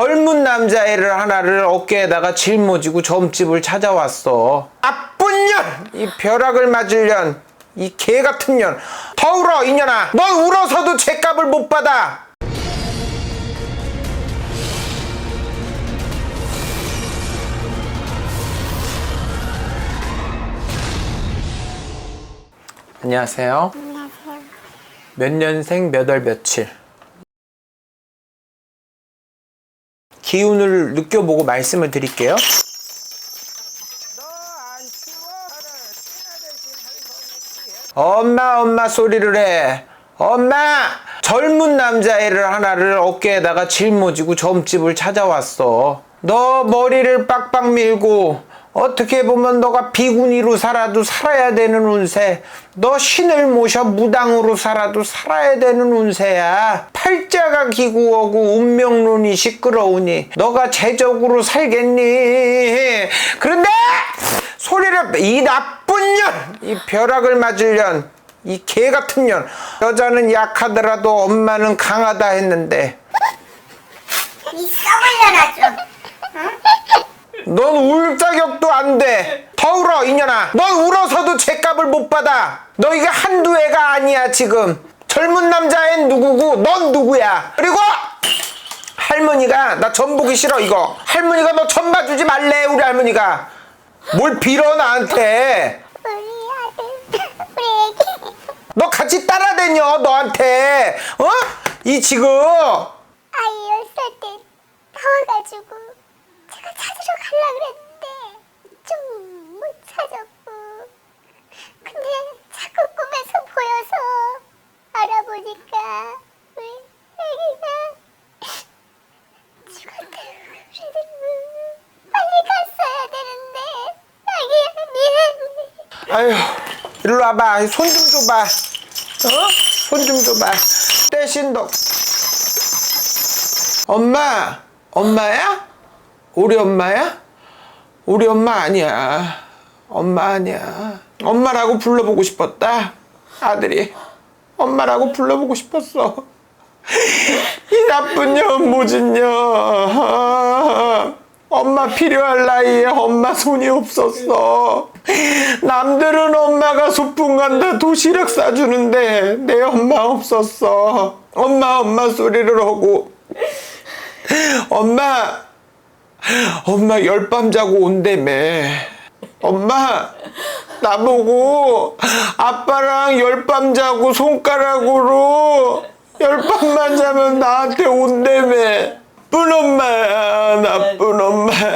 젊은 남자애를 하나를 어깨에다가 짊어지고 점집을 찾아왔어. 나쁜 년! 이 벼락을 맞을 년! 이 개 같은 년! 더 울어, 이 년아! 너 울어서도 죗값을 못 받아! 안녕하세요. 안녕하세요. 몇 년생 몇 월 며칠 기운을 느껴보고 말씀을 드릴게요. 엄마 엄마 소리를 해. 엄마 젊은 남자애를 하나를 어깨에다가 짊어지고 점집을 찾아왔어. 너 머리를 빡빡 밀고 어떻게 보면 너가 비구니로 살아도 살아야 되는 운세. 너 신을 모셔 무당으로 살아도 살아야 되는 운세야. 팔자가 기구하고 운명론이 시끄러우니 너가 제적으로 살겠니? 그런데 소리를 이 나쁜 년, 이 벼락을 맞을 년, 이 개 같은 년. 여자는 약하더라도 엄마는 강하다 했는데 이 썩을려라 좀. 넌 울 자격도 안 돼. 더 울어, 이년아. 넌 울어서도 죗값을 못 받아. 너 이게 한두 애가 아니야, 지금. 젊은 남자애 누구고, 넌 누구야. 그리고 할머니가, 나 전 보기 싫어, 이거. 할머니가 너 전 봐주지 말래, 우리 할머니가. 뭘 빌어, 나한테. 너 같이 따라다녀, 너한테. 어? 이 지금. 아이 열살 때 나와가지고 찾으러 가려 그랬는데 좀 못 찾았고 근데 자꾸 꿈에서 보여서 알아보니까 우리 애기가 죽었다 그래도 빨리 갔어야 되는데 아기야 미안해 아유, 일로 와봐. 손 좀 줘봐. 어? 손 좀 줘봐. 대신 너. 엄마, 엄마야? 우리 엄마야? 우리 엄마 아니야. 엄마 아니야. 엄마라고 불러보고 싶었다. 아들이. 엄마라고 불러보고 싶었어. 이 나쁜 년, 모진 년. 엄마 필요할 나이에 엄마 손이 없었어. 남들은 엄마가 소풍 간다 도시락 싸주는데 내 엄마 없었어. 엄마 엄마 소리를 하고 엄마 엄마 열밤 자고 온다며. 엄마 나보고 아빠랑 열밤 자고 손가락으로 열밤만 자면 나한테 온다며. 나쁜 엄마야, 나쁜 엄마야.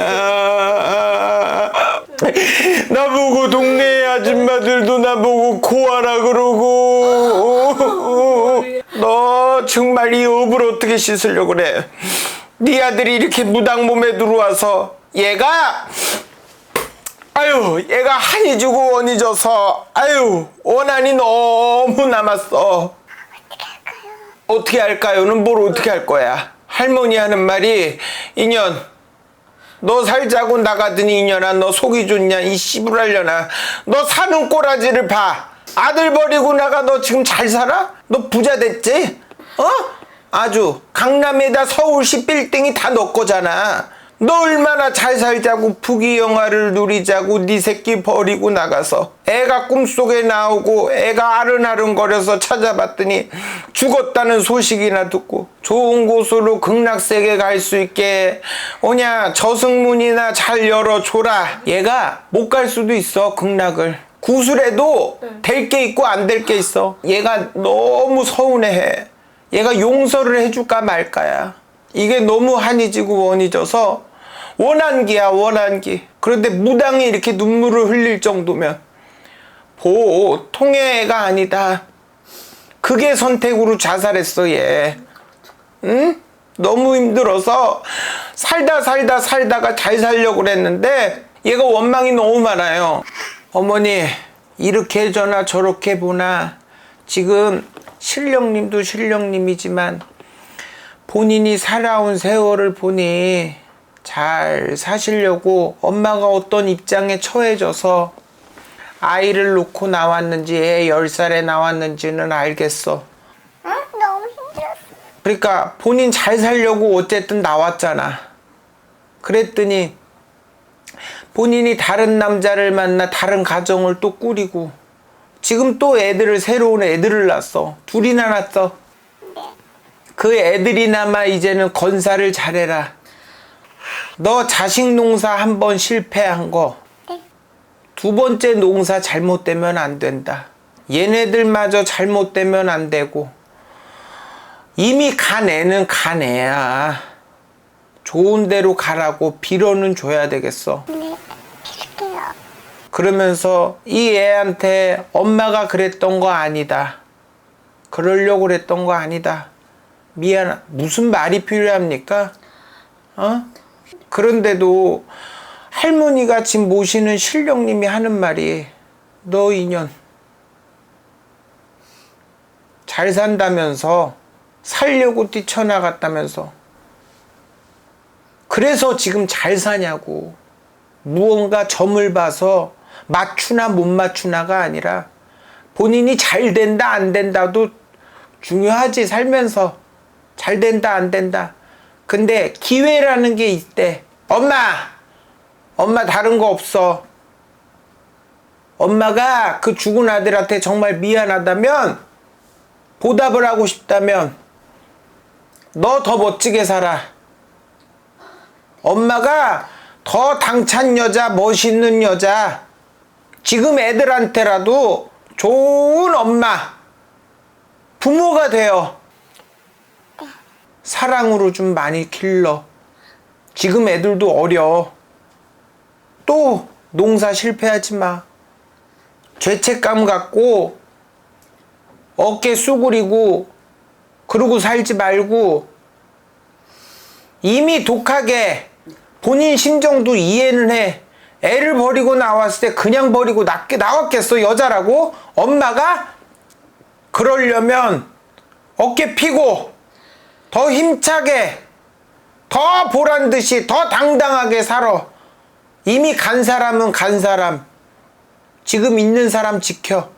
나보고 동네 아줌마들도 나보고 고아라 그러고. 너 정말 이 업을 어떻게 씻으려고 그래? 네 아들이 이렇게 무당 몸에 들어와서 얘가 아유 얘가 한이 주고 원이 져서 아유 원한이 너무 남았어. 어떻게 할까요는 뭘 어떻게 할 거야? 할머니 하는 말이 인연 너 살자고 나가더니 인연아 너 속이 좋냐 이 씨부랄려나 너 사는 꼬라지를 봐 아들 버리고 나가 너 지금 잘 살아? 너 부자 됐지? 어? 아주 강남에다 서울시 빌딩이 다 너 거잖아. 너 얼마나 잘 살자고 부귀 영화를 누리자고 네 새끼 버리고 나가서 애가 꿈속에 나오고 애가 아른아른 거려서 찾아봤더니 죽었다는 소식이나 듣고 좋은 곳으로 극락세계 갈 수 있게 오냐 저승문이나 잘 열어줘라. 얘가 못 갈 수도 있어 극락을. 구술해도 될 게 있고 안 될 게 있어. 얘가 너무 서운해해 얘가 용서를 해줄까 말까야. 이게 너무 한이 지고 원이 져서 원한기야 원한기. 그런데 무당이 이렇게 눈물을 흘릴 정도면 보통의 애가 아니다. 그게 선택으로 자살했어 얘. 응? 너무 힘들어서 살다 살다 살다가 잘 살려고 그랬는데 얘가 원망이 너무 많아요. 어머니 이렇게 저나 저렇게 보나. 지금 신령님도 신령님이지만 본인이 살아온 세월을 보니 잘 사시려고 엄마가 어떤 입장에 처해져서 아이를 놓고 나왔는지 애 10살에 나왔는지는 알겠어. 응? 너무 힘들었어 그러니까 본인 잘 살려고 어쨌든 나왔잖아. 그랬더니 본인이 다른 남자를 만나 다른 가정을 또 꾸리고 지금 또 애들을 새로운 애들을 낳았어. 둘이나 낳았어. 그 애들이나마 이제는 건사를 잘해라. 너 자식 농사 한 번 실패한 거 두 번째 농사 잘못되면 안 된다. 얘네들마저 잘못되면 안 되고 이미 간 애는 간 애야. 좋은 데로 가라고 빌어는 줘야 되겠어. 그러면서 이 애한테 엄마가 그랬던 거 아니다. 그러려고 그랬던 거 아니다. 미안. 무슨 말이 필요합니까? 어? 그런데도 할머니가 지금 모시는 신령님이 하는 말이 너 인연 잘 산다면서 살려고 뛰쳐나갔다면서 그래서 지금 잘 사냐고 무언가 점을 봐서 맞추나 못 맞추나가 아니라 본인이 잘 된다 안 된다도 중요하지 살면서. 잘 된다 안 된다. 근데 기회라는 게 있대. 엄마! 엄마 다른 거 없어. 엄마가 그 죽은 아들한테 정말 미안하다면 보답을 하고 싶다면 너 더 멋지게 살아. 엄마가 더 당찬 여자, 멋있는 여자, 지금 애들한테라도 좋은 엄마, 부모가 되어 사랑으로 좀 많이 길러. 지금 애들도 어려. 또 농사 실패하지 마. 죄책감 갖고 어깨 수그리고 그러고 살지 말고 이미 독하게 본인 심정도 이해는 해. 애를 버리고 나왔을 때 그냥 버리고 낫게 나왔겠어 여자라고? 엄마가 그러려면 어깨 피고 더 힘차게 더 보란 듯이 더 당당하게 살아. 이미 간 사람은 간 사람. 지금 있는 사람 지켜